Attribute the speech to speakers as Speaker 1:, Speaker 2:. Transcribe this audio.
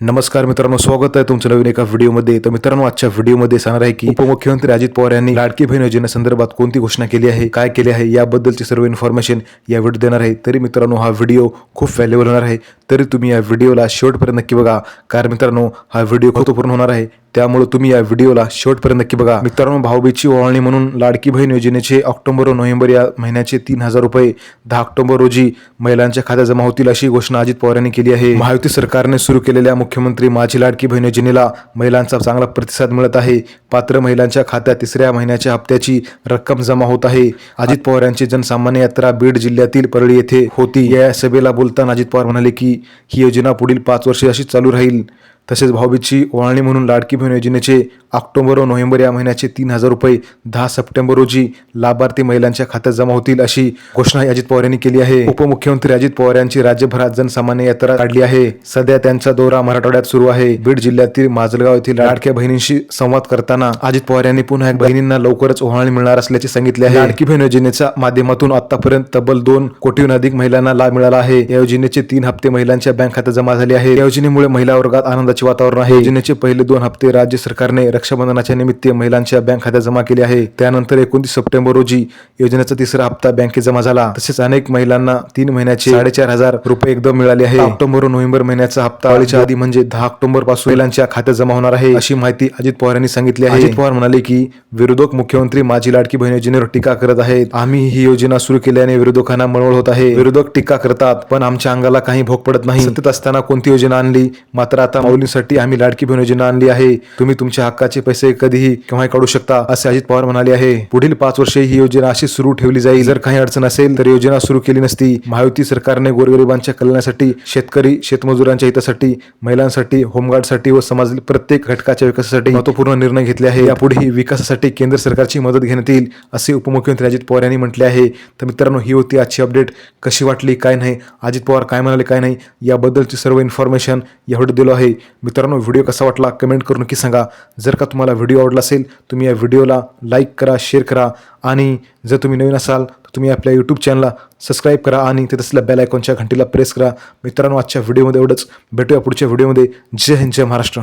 Speaker 1: नमस्कार मित्रांनो स्वागत आहे तुमचं नवीन एका व्हिडिओमध्ये. तर मित्रांनो आजच्या व्हिडिओमध्ये सांगणार आहे की उपमुख्यमंत्री अजित पवार यांनी लाडकी बहीण योजनेसंदर्भात कोणती घोषणा केली आहे काय केले आहे याबद्दलची सर्व इन्फॉर्मेशन या व्हिडिओ देणार आहे. तरी मित्रांनो हा व्हिडिओ खूप व्हॅल्युएबल होणार आहे. तरी तुम्ही या व्हिडिओला शेवटपर्यंत नक्की बघा. कारण मित्रांनो हा व्हिडिओ महत्त्वपूर्ण होणार आहे. त्यामुळे तुम्ही या व्हिडिओला शेवटपर्यंत नक्की बघा. मित्रांनो भाऊबीची ओवाळणी म्हणून लाडकी बहीण योजनेचे ऑक्टोबर व नोव्हेंबर या महिन्याचे तीन हजार रुपये दहा ऑक्टोबर रोजी महिलांच्या खात्यात जमा होतील अशी घोषणा अजित पवार यांनी केली आहे. महायुती सरकारने सुरू केलेल्या मुख्यमंत्री माझी लाडकी बहीण योजनेला महिलांचा चांगला प्रतिसाद मिळत आहे. पात्र महिलांच्या खात्यात तिसऱ्या महिन्याच्या हप्त्याची रक्कम जमा होत आहे. अजित पवार यांची जनसामान्य यात्रा बीड जिल्ह्यातील परळी येथे होती. या सभेला बोलताना अजित पवार म्हणाले की ही योजना पुढील पाच वर्षे अशीच चालू राहील. तसेच भाऊबीजची ओवाळणी म्हणून लाडकी बहीण योजनेचे ऑक्टोबर व नोव्हेंबर या महिन्याचे तीन हजार रुपये दहा सप्टेंबर रोजी लाभार्थी महिलांच्या खात्यात जमा होतील अशी घोषणा अजित पवार यांनी केली आहे. उपमुख्यमंत्री अजित पवार यांची राज्यभरात जनसामान्य यात्रा काढली आहे. सध्या त्यांचा दौरा मराठवाड्यात सुरू आहे. बीड जिल्ह्यातील माजलगाव येथील लाडक्या बहिणींशी संवाद करताना अजित पवार यांनी पुन्हा एक बहिणींना लवकरच ओहाळणी मिळणार असल्याचे सांगितले आहे. लाडकी बहीण योजनेच्या माध्यमातून आतापर्यंत तब्बल दोन कोटीहून अधिक महिलांना लाभ मिळाला आहे. या योजनेचे तीन हप्ते महिलांच्या बँक खात्यात जमा झाले आहे या योजनेमुळे महिला वर्गात आनंद आनंदाचे वातावरण आहे. योजनेचे पहिले दोन हप्ते राज्य सरकारने रक्षाबंधनाच्या निमित्त महिलांच्या बँक खात्यात जमा केले आहे. त्यानंतर एकोणतीस सप्टेंबर रोजी योजनेचा तिसरा हप्ता बँकेत जमा झाला. तसेच अनेक महिलांना तीन महिन्याचे साडेचार हजार रुपये एकदम मिळाले आहे. ऑक्टोबर नोव्हेंबर महिन्याचा हप्ता दिवाळीच्या आधी म्हणजे दहा ऑक्टोबरपासून महिलांच्या खात्यात जमा होणार आहे अशी माहिती अजित पवार यांनी सांगितली आहे. अजित पवार म्हणाले की विरोधक मुख्यमंत्री माझी लाडकी बहीण योजनेवर टीका करत आहेत. आम्ही ही योजना सुरू केल्याने विरोधकांना मळवळ होत आहे. विरोधक टीका करतात पण आमच्या अंगाला काही भोग पडत नाही. सत्तेत असताना कोणती योजना आणली? मात्र आता माऊलींसाठी आम्ही लाडकी बहीण योजना आणली आहे. तुम्ही तुमच्या हक्काचे पैसे कधीही केव्हाही काढू शकता असे अजित पवार म्हणाले आहे. पुढील पाच वर्षे ही योजना अशी सुरू ठेवली जाईल. जर काही अडचण असेल तर योजना सुरू केली नसती. महायुती सरकारने गोरगरिबांच्या कल्याणासाठी शेतकरी शेतमजुरांच्या हितासाठी महिलांसाठी होमगार्डसाठी व समाजातील प्रत्येक घटकाच्या विकासासाठी महत्त्वपूर्ण निर्णय घेतले आहे. यापुढेही विकासासाठी केंद्र सरकारची मदत घेण्यात येईल असे उपमुख्यमंत्री अजित पवार यांनी म्हटले आहे. तर मित्रांनो ही होती आजची अपडेट. कशी वाटली काय नाही अजित पवार काय म्हणाले काय नाही याबद्दलची सर्व इन्फॉर्मेशन यावर दिलो आहे. मित्रांनो व्हिडिओ कसा वाटला कमेंट करून नक्की सांगा. जर का तुम्हाला व्हिडिओ आवडला असेल तुम्ही या व्हिडिओला लाईक करा शेअर करा आणि जर तुम्ही नवीन असाल तर तुम्ही आपल्या यूट्यूब चॅनलला सबस्क्राईब करा आणि ते तसल्या बेल आयकॉनच्या घंटीला प्रेस करा. मित्रांनो आजच्या व्हिडिओमध्ये एवढंच. भेटूया पुढच्या व्हिडिओमध्ये. जय हिंद जय महाराष्ट्र.